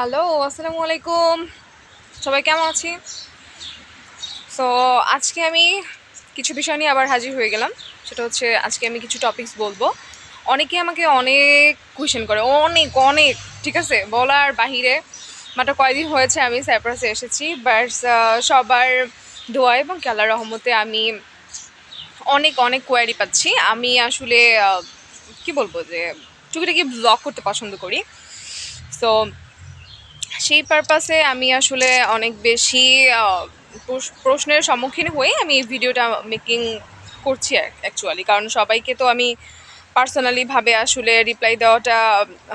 Hello, আসসালামু আলাইকুম। সবাই কেমন আছি সো আজকে আমি কিছু বিষয় নিয়ে আবার হাজির হয়ে গেলাম। সেটা হচ্ছে আজকে আমি কিছু টপিকস বলব। অনেকে আমাকে অনেক কোয়েশ্চেন করে, অনেক অনেক, ঠিক আছে? বলার বাহিরে মাত্র কয়দিন হয়েছে আমি সাইপ্রাসে এসেছি বাট সবার দোয়া এবং কেলার রহমতে আমি অনেক অনেক কোয়ারি পাচ্ছি। আমি আসলে কি বলব যে, টুকিটাকি ব্লগ করতে পছন্দ করি। সো সেই পারপাসে আমি আসলে অনেক বেশি প্রশ্নের সম্মুখীন হয়ে আমি এই ভিডিওটা মেকিং করছি অ্যাকচুয়ালি কারণ সবাইকে তো আমি পার্সোনালিভাবে আসলে রিপ্লাই দেওয়াটা,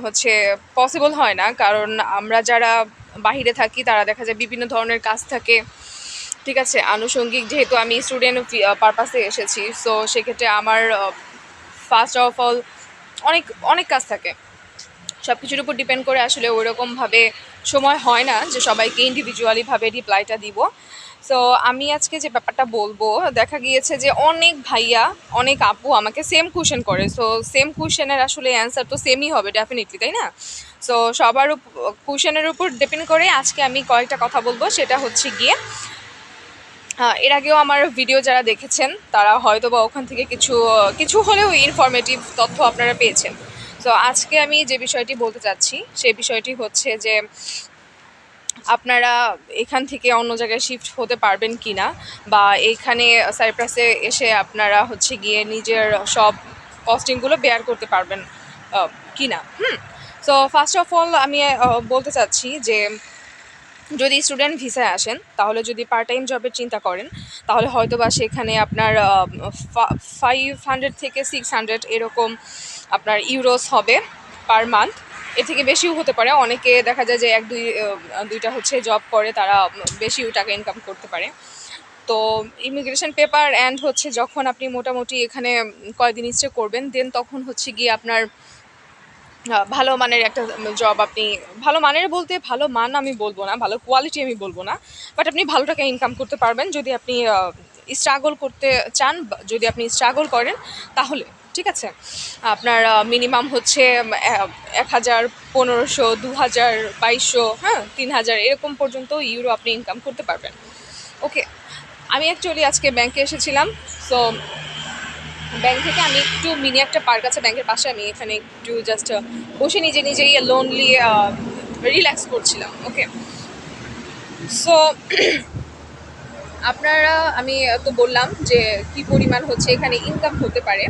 হচ্ছে পসিবল হয় না। কারণ আমরা যারা বাহিরে থাকি, তারা দেখা যায় বিভিন্ন ধরনের কাজ থাকে। ঠিক আছে? আনুষঙ্গিক যেহেতু আমি স্টুডেন্ট পারপাসে এসেছি সো সেক্ষেত্রে আমার ফার্স্ট অফ অল অনেক অনেক কাজ থাকে। সব কিছুর উপর ডিপেন্ড করে আসলে ওইরকমভাবে সময় হয় না যে সবাইকে ইন্ডিভিজুয়ালিভাবে রিপ্লাইটা দিব। সো আমি আজকে যে ব্যাপারটা বলব, দেখা গিয়েছে যে অনেক ভাইয়া, অনেক আপু আমাকে সেম কোশ্চেন করে। সো সেম কোশ্চেনের আসলে অ্যান্সার তো সেমই হবে ডেফিনেটলি তাই না? সো সবার কোশ্চেনের উপর ডিপেন্ড করে আজকে আমি কয়েকটা কথা বলব। সেটা হচ্ছে গিয়ে এর আগেও আমার ভিডিও যারা দেখেছেন, তারা হয়তো বা ওখান থেকে কিছু কিছু হলেও ইনফরমেটিভ তথ্য আপনারা পেয়েছেন। তো আজকে আমি যে বিষয়টি বলতে চাচ্ছি সেই বিষয়টি হচ্ছে যে, আপনারা এখান থেকে অন্য জায়গায় শিফট হতে পারবেন কি না বা এইখানে সাইপ্রাসে এসে আপনারা হচ্ছে গিয়ে নিজের সব কস্টিংগুলো বেয়ার করতে পারবেন কি না হুম? সো ফার্স্ট অফ অল আমি বলতে চাচ্ছি যে, যদি স্টুডেন্ট ভিসায় আসেন, তাহলে যদি পার্ট টাইম জবের চিন্তা করেন, তাহলে হয়তো বা সেখানে আপনার ফাইভ হান্ড্রেড থেকে সিক্স হান্ড্রেড এরকম আপনার ইউরোস হবে পার মান্থ। এর থেকে বেশিও হতে পারে। অনেকে দেখা যায় যে এক, দুই দুইটা হচ্ছে জব করে, তারা বেশি টাকা ইনকাম করতে পারে। তো ইমিগ্রেশন পেপার অ্যান্ড হচ্ছে যখন আপনি মোটামুটি এখানে কয়েকদিন স্টে করবেন দেন তখন হচ্ছে গিয়ে আপনার ভালো মানের একটা জব আপনি, ভালো মানের বলতে ভালো মান আমি বলব না, ভালো কোয়ালিটি আমি বলব না। বাট আপনি ভালো টাকা ইনকাম করতে পারবেন। যদি আপনি স্ট্রাগল করতে চান, যদি আপনি স্ট্রাগল করেন, তাহলে। ঠিক আছে? আপনার মিনিমাম হচ্ছে এক হাজার পনেরোশো দু হাজার বাইশশো হ্যাঁ তিন হাজার এরকম পর্যন্ত ইউরো আপনি ইনকাম করতে পারবেন। ওকে আমি অ্যাকচুয়ালি আজকে ব্যাংকে এসেছিলাম সো ব্যাংক থেকে আমি একটু মিনি একটা পার্ক আছে ব্যাংকের পাশে, আমি এখানে একটু জাস্ট বসে নিজে নিজেই লোনলি রিল্যাক্স করছিলাম ওকে সো আপনারা, আমি তো বললাম যে কি পরিমাণ হচ্ছে এখানে ইনকাম হতে পারে।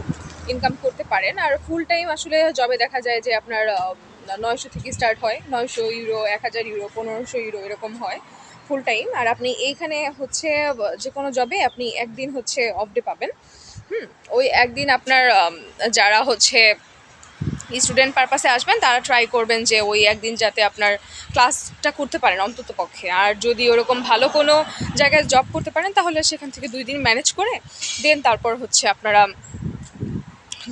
ইনকাম করতে পারেন। আর ফুল টাইম আসলে জবে দেখা যায় যে আপনার নয়শো থেকে স্টার্ট হয়। নয়শো ইউরো এক হাজার ইউরো পনেরোশো ইউরো এরকম হয় ফুল টাইম আর আপনি এইখানে হচ্ছে, যে কোনো জবে আপনি একদিন হচ্ছে অফ ডে পাবেন। হুম, ওই একদিন আপনার যারা হচ্ছে স্টুডেন্ট পারপাসে আসবেন, তারা ট্রাই করবেন যে ওই একদিন যাতে আপনার ক্লাসটা করতে পারেন অন্তত পক্ষে। আর যদি ওরকম ভালো কোনো জায়গায় জব করতে পারেন, তাহলে সেখান থেকে দুই দিন ম্যানেজ করে দেন তারপর হচ্ছে আপনারা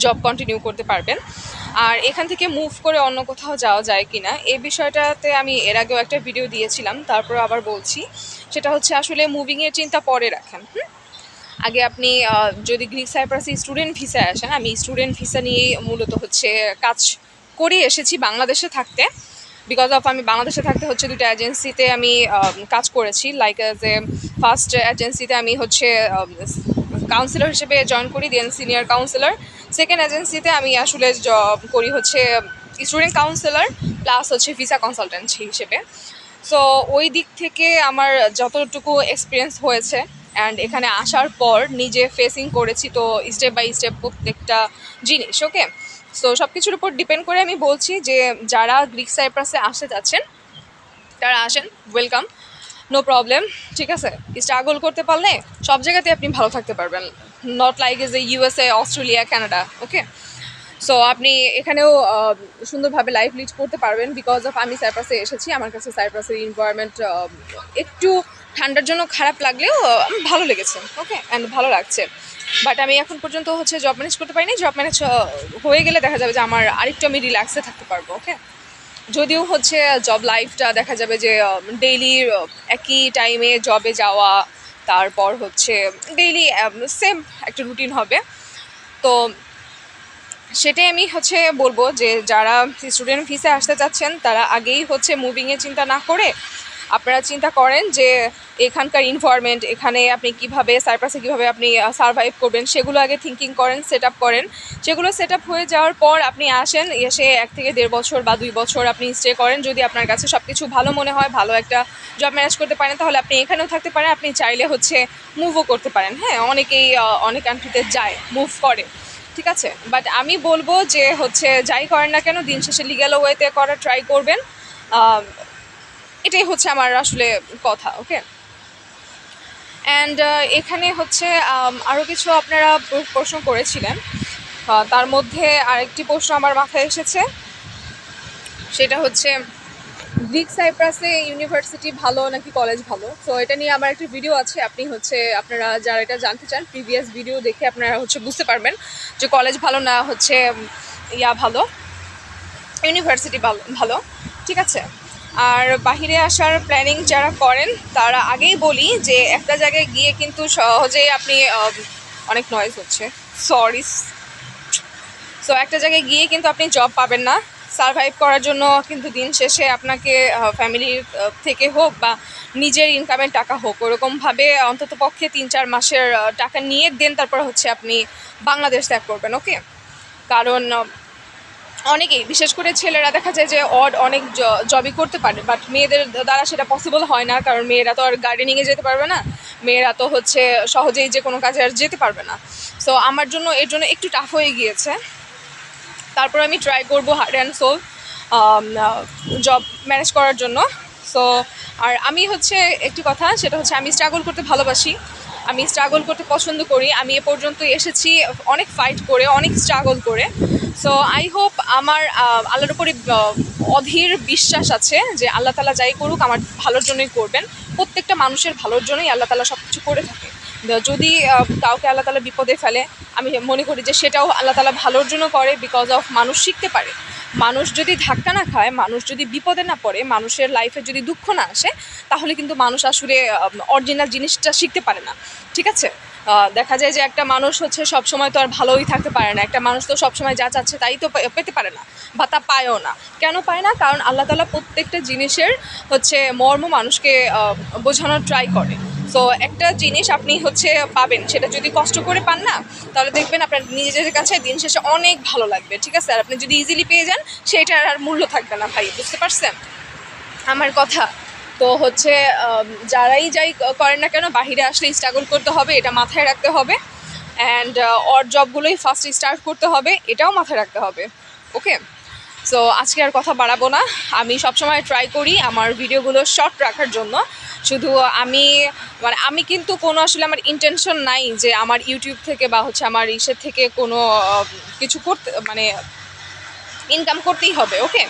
জব কন্টিনিউ করতে পারবেন। আর এখান থেকে মুভ করে অন্য কোথাও যাওয়া যায় কি না এই বিষয়টাতে আমি এর আগেও একটা ভিডিও দিয়েছিলাম, তারপর আবার বলছি। সেটা হচ্ছে আসলে মুভিংয়ের চিন্তা পরে রাখেন আগে আপনি যদি গ্রিক সাইপ্রাসে স্টুডেন্ট ভিসায় আসেন, আমি স্টুডেন্ট ভিসা নিয়েই মূলত হচ্ছে কাজ করে এসেছি বাংলাদেশে থাকতে। বিকজ অফ আমি বাংলাদেশে থাকতে হচ্ছে দুটো এজেন্সিতে আমি কাজ করেছি। লাইক এজ এ ফার্স্ট এজেন্সিতে আমি হচ্ছে কাউন্সিলর হিসেবে জয়েন করি দেন সিনিয়র কাউন্সিলর সেকেন্ড এজেন্সিতে আমি আসলে জব করি হচ্ছে স্টুডেন্ট কাউন্সিলর প্লাস হচ্ছে ভিসা কনসালটেন্ট হিসেবে। সো ওই দিক থেকে আমার যতটুকু এক্সপিরিয়েন্স হয়েছে অ্যান্ড এখানে আসার পর নিজে ফেসিং করেছি তো স্টেপ বাই স্টেপ প্রত্যেকটা জিনিস ওকে সো সব কিছুর উপর ডিপেন্ড করে আমি বলছি যে যারা গ্রিক সাইপ্রাসে আসতে যাচ্ছেন, তারা আসেন ওয়েলকাম নো প্রবলেম ঠিক আছে? স্ট্রাগল করতে পারলে সব জায়গাতে আপনি ভালো থাকতে পারবেন। Not like as a USA Australia Canada okay so আপনি এখানেও সুন্দরভাবে লাইফ লিড করতে পারবেন বিকজ অফ আমি সাইপ্রাসে এসেছি। আমার কাছে সাইপ্রাসের এনভায়রনমেন্ট একটু ঠান্ডার জন্য খারাপ লাগলেও ভালো লেগেছে ওকে অ্যান্ড ভালো লাগছে। বাট আমি এখন পর্যন্ত হচ্ছে জব ম্যানেজ করতে পারিনি। জব ম্যানেজ হয়ে গেলে দেখা যাবে যে আমার আরেকটু আমি রিল্যাক্সে থাকতে পারব ওকে যদিও হচ্ছে জব লাইফটা দেখা যাবে যে ডেইলি একই টাইমে জবে যাওয়া তারপর হচ্ছে ডেইলি সেম একটা রুটিন হবে। তো সেটাই আমি হচ্ছে বলব যে যারা স্টুডেন্ট ফিসে আসতে চাচ্ছেন, তারা আগেই হচ্ছে মুভিংয়ে চিন্তা না করে আপনারা চিন্তা করেন যে এখানকার ইনভায়রনমেন্ট এখানে আপনি কীভাবে সাইপ্রাসে কীভাবে আপনি সার্ভাইভ করবেন, সেগুলো আগে থিঙ্কিং করেন সেট করেন। সেগুলো সেট হয়ে যাওয়ার পর আপনি আসেন, এসে এক থেকে দেড় বছর বা দুই বছর আপনি স্টে করেন। যদি আপনার কাছে সব কিছু ভালো মনে হয়, ভালো একটা জব ম্যানেজ করতে পারেন, তাহলে আপনি এখানেও থাকতে পারেন। আপনি চাইলে হচ্ছে মুভও করতে পারেন। হ্যাঁ অনেকেই অনেক কান্ট্রিতে যায় মুভ করে। ঠিক আছে? বাট আমি বলব যে হচ্ছে, যাই করেন না কেন, দিন শেষে লিগ্যাল ওয়েতে করা ট্রাই করবেন। এটাই হচ্ছে আমার আসলে কথা ওকে অ্যান্ড এখানে হচ্ছে আরও কিছু আপনারা প্রশ্ন করেছিলেন। তার মধ্যে আরেকটি প্রশ্ন আমার মাথায় এসেছে। সেটা হচ্ছে, গ্রিক সাইপ্রাসে ইউনিভার্সিটি ভালো নাকি কলেজ ভালো? তো এটা নিয়ে আমার একটা ভিডিও আছে। আপনি হচ্ছে, আপনারা যারা এটা জানতে চান প্রিভিয়াস ভিডিও দেখে আপনারা হচ্ছে বুঝতে পারবেন যে কলেজ ভালো না হচ্ছে ইয়া ভালো, ইউনিভার্সিটি ভালো, ঠিক আছে? আর বাহিরে আসার প্ল্যানিং যারা করেন, তারা আগেই বলি যে একটা জায়গায় গিয়ে কিন্তু সহজেই আপনি অনেক নয়েজ হচ্ছে। সরি সো একটা জায়গায় গিয়ে কিন্তু আপনি জব পাবেন না। সারভাইভ করার জন্য কিন্তু দিন শেষে আপনাকে ফ্যামিলির থেকে হোক বা নিজের ইনকামের টাকা হোক, ওরকমভাবে অন্তত পক্ষে তিন চার মাসের টাকা নিয়ে দেন, তারপর হচ্ছে আপনি বাংলাদেশ ত্যাগ করবেন ওকে কারণ অনেকেই, বিশেষ করে ছেলেরা দেখা যায় যে অড অনেক জবই করতে পারে বাট মেয়েদের দ্বারা সেটা পসিবল হয় না, কারণ মেয়েরা তো আর গার্ডেনিংয়ে যেতে পারবে না, মেয়েরা তো হচ্ছে সহজেই যে কোনো কাজে আর যেতে পারবে না। সো আমার জন্য, এর জন্য একটু টাফ হয়ে গিয়েছে। তারপর আমি ট্রাই করব hard and soul job manage করার জন্য। সো আর আমি হচ্ছে, একটি কথা, সেটা হচ্ছে আমি স্ট্রাগল করতে ভালোবাসি। আমি স্ট্রাগল করতে পছন্দ করি। আমি এ পর্যন্ত এসেছি, অনেক ফাইট করে, অনেক স্ট্রাগল করে। সো আই হোপ আমার আল্লাহর উপরে অধীর বিশ্বাস আছে যে আল্লাহ তালা যাই করুক, আমার ভালোর জন্যই করবেন। প্রত্যেকটা মানুষের ভালোর জন্যই আল্লাহ তালা সব কিছু করে থাকে। যদি কাউকে আল্লাহ তালা বিপদে ফেলে, আমি মনে করি যে সেটাও আল্লাহ তালা ভালোর জন্য করে বিকজ অফ মানুষ শিখতে পারে। মানুষ যদি ধাক্কা না খায়, মানুষ যদি বিপদে না পড়ে, মানুষের লাইফে যদি দুঃখ না আসে, তাহলে কিন্তু মানুষ আসলে অরিজিনাল জিনিসটা শিখতে পারে না। ঠিক আছে? দেখা যায় যে একটা মানুষ হচ্ছে সব সময় তো আর ভালোই থাকতে পারে না। একটা মানুষ তো সবসময় যা চাচ্ছে তাই তো পেতে পারে না বা তা পায়ও না। কেন পায় না? কারণ আল্লাহ তালা প্রত্যেকটা জিনিসের হচ্ছে মর্ম মানুষকে বোঝানোর ট্রাই করে। সো একটা জিনিস আপনি হচ্ছে পাবেন, সেটা যদি কষ্ট করে পান না, তাহলে দেখবেন আপনার নিজের কাছে দিন শেষে অনেক ভালো লাগবে, ঠিক আছে? আর আপনি যদি ইজিলি পেয়ে যান, সেটার আর মূল্য থাকবে না ভাই, বুঝতে পারছেন? আমার কথা। তো হচ্ছে যারাই যাই করেন না কেন, বাহিরে আসলে স্ট্রাগল করতে হবে, এটা মাথায় রাখতে হবে। অ্যান্ড অর জবগুলোই ফার্স্ট স্টার্ট করতে হবে, এটাও মাথায় রাখতে হবে ওকে সো আজকে আর কথা বাড়াবো না। আমি সবসময় ট্রাই করি আমার ভিডিওগুলো শর্ট রাখার জন্য। শুধু আমি মানে আমি কিন্তু কোনো আসলে আমার ইন্টেনশন নাই যে আমার ইউটিউব থেকে বা হচ্ছে আমার ইসের থেকে কোনো কিছু করতে মানে ইনকাম করতেই হবে ওকে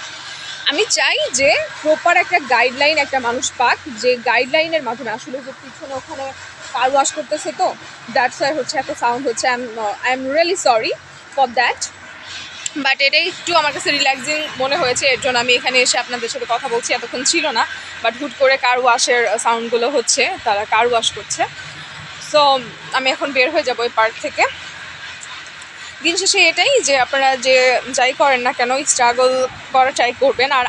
আমি চাই যে প্রপার একটা গাইডলাইন একটা মানুষ পাক, যে গাইডলাইনের মাধ্যমে আসলে যে পিছনে ওখানে কার ওয়াশ করতেছে তো দ্যাটস হচ্ছে এত সাউন্ড হচ্ছে। I am really sorry for that but এটাই একটু আমার কাছে রিল্যাক্সিং মনে হয়েছে। এর জন্য আমি এখানে এসে আপনাদের সাথে কথা বলছি। এতক্ষণ ছিল না। বাট হুট করে কার ওয়াশের সাউন্ডগুলো হচ্ছে। তারা কার ওয়াশ করছে। সো আমি এখন বের হয়ে যাব ওই পার্ক থেকে। দিন শেষে এটাই যে আপনারা যে যাই করেন না কেন স্ট্রাগল করা ট্রাই করবেন। আর